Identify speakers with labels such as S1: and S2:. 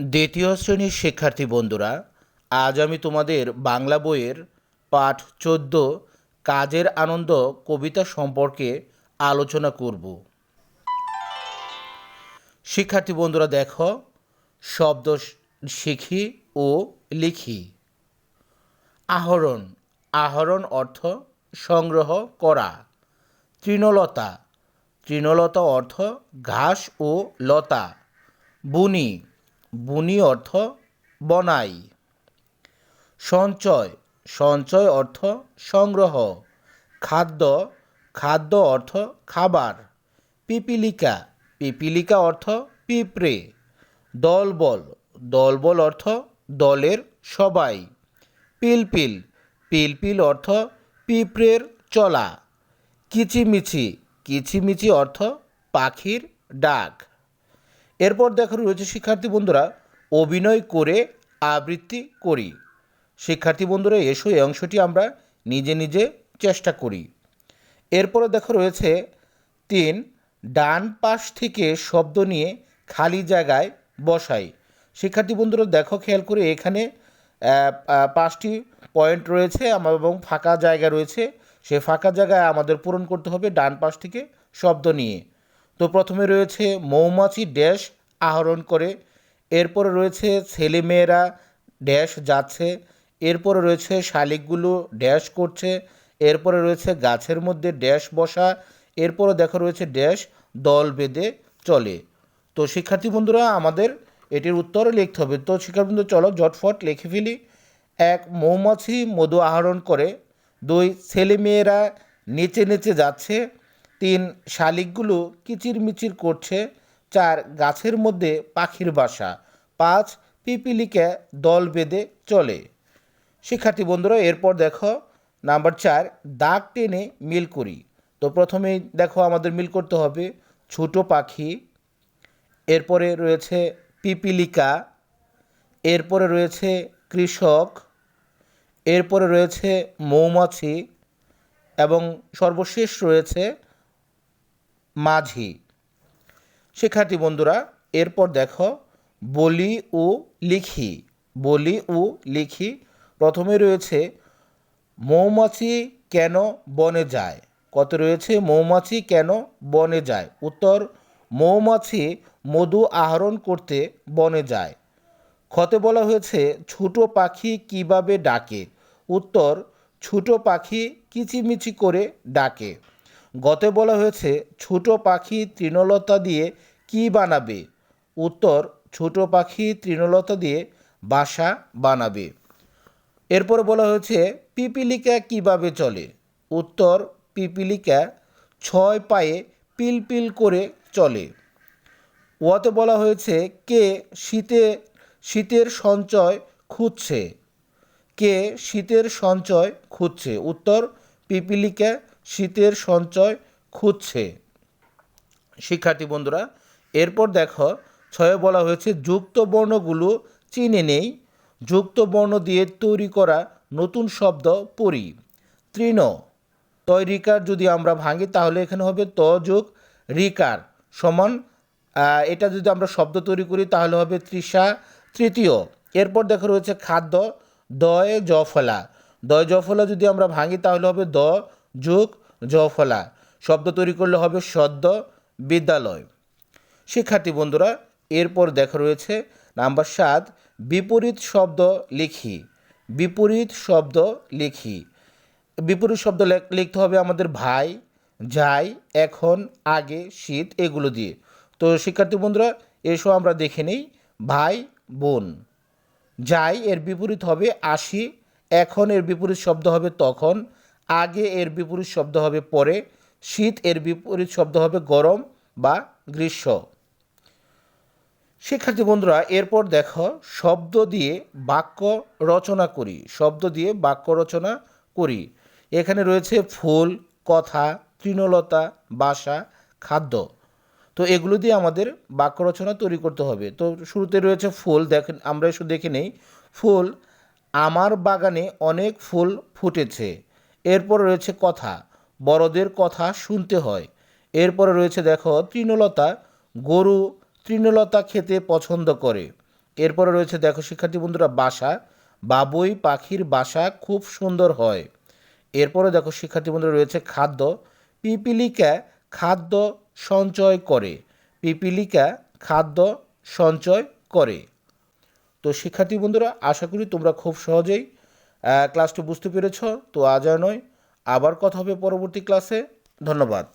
S1: দ্বিতীয় শ্রেণির শিক্ষার্থী বন্ধুরা, আজ আমি তোমাদের বাংলা বইয়ের পাঠ চোদ্দ, কাজের আনন্দ কবিতা সম্পর্কে আলোচনা করব। শিক্ষার্থী বন্ধুরা, দেখো, শব্দ শিখি ও লিখি। আহরণ আহরণ অর্থ সংগ্রহ করা। তৃণলতা তৃণলতা অর্থ ঘাস ও লতা। বুনি বুনি অর্থ বনাই। সঞ্চয় সঞ্চয় অর্থ সংগ্রহ। খাদ্য খাদ্য অর্থ খাবার। পিপিলিকা পিপিলিকা অর্থ পিঁপড়ে। দলবল দলবল অর্থ দলের সবাই। পিলপিল পিলপিল অর্থ পিঁপড়ের চলা। কিচিমিচি কিচিমিচি অর্থ পাখির ডাক। এরপর দেখো রয়েছে শিক্ষার্থী বন্ধুরা, অভিনয় করে আবৃত্তি করি। শিক্ষার্থী বন্ধুরা, এসো, এই অংশটি আমরা নিজে নিজে চেষ্টা করি। এরপরে দেখো রয়েছে, তিন, ডান পাশ থেকে শব্দ নিয়ে খালি জায়গায় বসাই। শিক্ষার্থী বন্ধুরা, দেখো, খেয়াল করে এখানে পাঁচটি পয়েন্ট রয়েছে আমার এবং ফাঁকা জায়গা রয়েছে। সে ফাঁকা জায়গায় আমাদের পূরণ করতে হবে ডান পাশ থেকে শব্দ নিয়ে। তো প্রথমে রয়েছে মৌমাছি ড্যাশ আহরণ করে, এরপরে রয়েছে ছেলেমেয়েরা ড্যাশ যাচ্ছে, এরপরে রয়েছে শালিকগুলো ড্যাশ করছে, এরপরে রয়েছে গাছের মধ্যে ড্যাশ বসা, এরপরে দেখা রয়েছে ড্যাশ দল বেঁধে চলে। তো শিক্ষার্থী বন্ধুরা, আমাদের এটির উত্তর লিখতে হবে। তো শিক্ষার্থী চলো জটফট লিখে ফেলি। এক, মৌমাছি মধু আহরণ করে। দুই, ছেলেমেয়েরা নেচে নেচে যাচ্ছে। তিন শালিকগুলো কিচিরমিচির করছে, চার গাছের মধ্যে পাখির বাসা, পাঁচ পিপিলিকা দল বেঁধে চলে। শিক্ষার্থী বন্ধুরা, এরপর দেখো নাম্বার চার, দাগ টেনে মিল করি। তো প্রথমেই দেখো আমাদের মিল করতে হবে ছোট পাখি, এরপরে রয়েছে পিপিলিকা, এরপরে রয়েছে কৃষক, এরপরে রয়েছে মৌমাছি এবং সর্বশেষ রয়েছে মাঝি। শিক্ষার্থী বন্ধুরা, এরপর দেখো, বলি ও লিখি। বলি ও লিখি, প্রথমে রয়েছে, মৌমাছি কেন বনে যায়? কত রয়েছে? মৌমাছি কেন বনে যায়? উত্তর, মৌমাছি মধু আহরণ করতে বনে যায়। ক্ষতে বলা হয়েছে, ছোট পাখি কীভাবে ডাকে? উত্তর, ছোট পাখি কিচিমিচি করে ডাকে। গতে বলা হয়েছে, ছোট পাখি তৃণলতা দিয়ে কি বানাবে? উত্তর, ছোট পাখি তৃণলতা দিয়ে বাসা বানাবে। এরপর বলা হয়েছে, পিপিলিকা কীভাবে চলে? উত্তর, পিপিলিকা ছয় পায়ে পিলপিল করে চলে। ওয়াতে বলা হয়েছে, কে শীতে, শীতের সঞ্চয় খুঁজছে? কে শীতের সঞ্চয় খুঁজছে? উত্তর, পিপিলিকা শীতের সঞ্চয় খুঁজছে। শিক্ষার্থী বন্ধুরা, এরপর দেখো, ছয়ে বলা হয়েছে, যুক্ত বর্ণগুলো চিনে নেই। যুক্ত বর্ণ দিয়ে তৈরি করা নতুন শব্দ পড়ি তৃণ তৈরিকার যদি আমরা ভাঙি, তাহলে এখানে হবে ত যোগ রিকার সমান এটা যদি আমরা শব্দ তৈরি করি, তাহলে হবে তৃষা তৃতীয়। এরপর দেখো রয়েছে খাদ্য, দয় জফলা। দয় জফলা যদি আমরা ভাঙি, তাহলে হবে দ যোগ জফলা। শব্দ তৈরি করলে হবে সদ্য বিদ্যালয়। শিক্ষার্থী বন্ধুরা, এরপর দেখা রয়েছে নাম্বার সাত, বিপরীত শব্দ লিখি। বিপরীত শব্দ লিখি। বিপরীত শব্দ লিখতে হবে আমাদের ভাই, যাই, এখন, আগে, শীত, এগুলো দিয়ে। তো শিক্ষার্থী বন্ধুরা এসব আমরা দেখে নিই, ভাই, বোন। যাই, এর বিপরীত হবে আসি, এখন এর বিপরীত শব্দ হবে তখন। আগে এর বিপরীত শব্দ হবে পরে, শীত এর বিপরীত শব্দ হবে গরম বা গ্রীষ্ম। শিক্ষার্থী বন্ধুরা, এরপর দেখো শব্দ দিয়ে বাক্য রচনা করি, শব্দ দিয়ে বাক্য রচনা করি। এখানে রয়েছে ফুল, কথা, তৃণলতা, বাসা, খাদ্য। তো এগুলো দিয়ে আমাদের বাক্য রচনা তৈরি করতে হবে। তো শুরুতে রয়েছে ফুল, দেখেন, আমরা এসে দেখে নেই। ফুল, আমার বাগানে অনেক ফুল ফুটেছে। এরপর রয়েছে কথা, বড়দের কথা শুনতে হয়। এরপরে রয়েছে দেখো, তৃণলতা, গরু তৃণলতা খেতে পছন্দ করে। এরপরে রয়েছে দেখো, শিক্ষার্থী বন্ধুরা, বাসা, বাবুই পাখির বাসা খুব সুন্দর হয়। এরপরে দেখো, শিক্ষার্থী বন্ধুরা, রয়েছে খাদ্য, পিপিলিকা খাদ্য সঞ্চয় করে। পিপিলিকা খাদ্য সঞ্চয় করে। তো শিক্ষার্থী বন্ধুরা, আশা করি তোমরা খুব সহজেই ক্লাসটি বুঝতে পেরেছ? তো আজ আর নয়। আবার কথা হবে পরবর্তী ক্লাসে ধন্যবাদ।